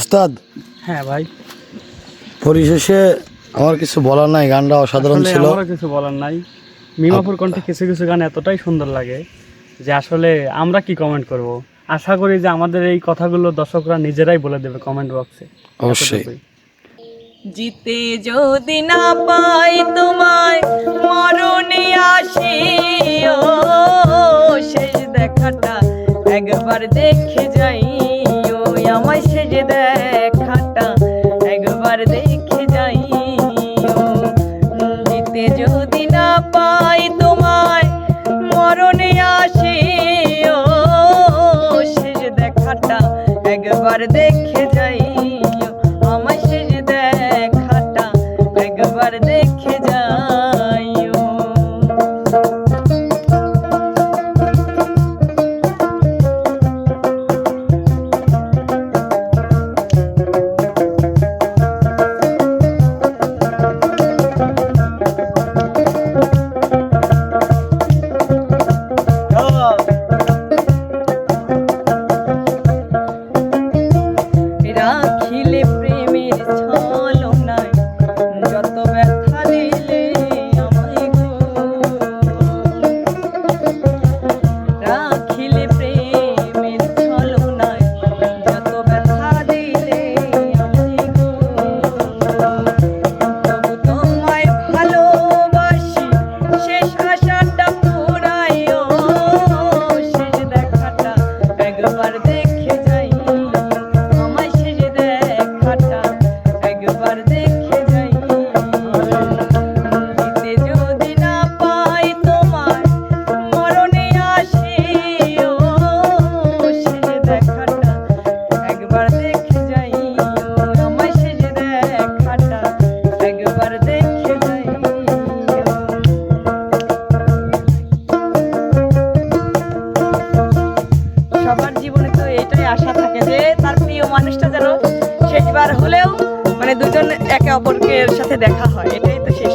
ওস্তাদ হ্যাঁ ভাই। পরিশেষে আমার কিছু বলার নাই গানটা অসাধারণ ছিল। আমারও কিছু বলার নাই। মিমাপুর কণ্ঠে কিছু কিছু গান এতটাই সুন্দর লাগে যে আসলে আমরা কি কমেন্ট করব? আশা করি যে আমাদের এই কথাগুলো দর্শকরা নিজেরাই বলে দেবে কমেন্ট বক্সে অবশ্যই। জিতে যদি না পাই তোমায় মরণে আসি ও শেষ দেখাটা একবার দেখে যাই। দেখে সবার জীবনে তো এটাই আশা থাকে যে তার প্রিয় মানুষটা যেন শেষবার হলেও মানে দুজন একে অপরকে সাথে দেখা হয়, এটাই তো শেষ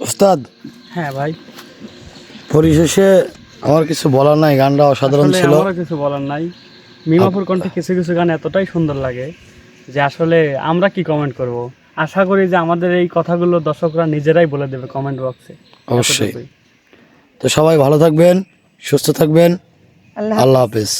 ওস্তাদ হ্যাঁ ভাই। পরিশেষে আমার কিছু বলার নাই গানটা অসাধারণ ছিল। আমারও কিছু বলার নাই। মিমাপুর কণ্ঠে কিছু কিছু গান এতটাই সুন্দর লাগে। যে আসলে আমরা কি কমেন্ট করব? আশা করি যে আমাদের এই কথাগুলো দর্শকরা নিজেরাই বলে দেবে কমেন্ট বক্সে অবশ্যই। তো সবাই ভালো থাকবেন সুস্থ থাকবেন। আল্লাহ আল্লাহ হাফেজ।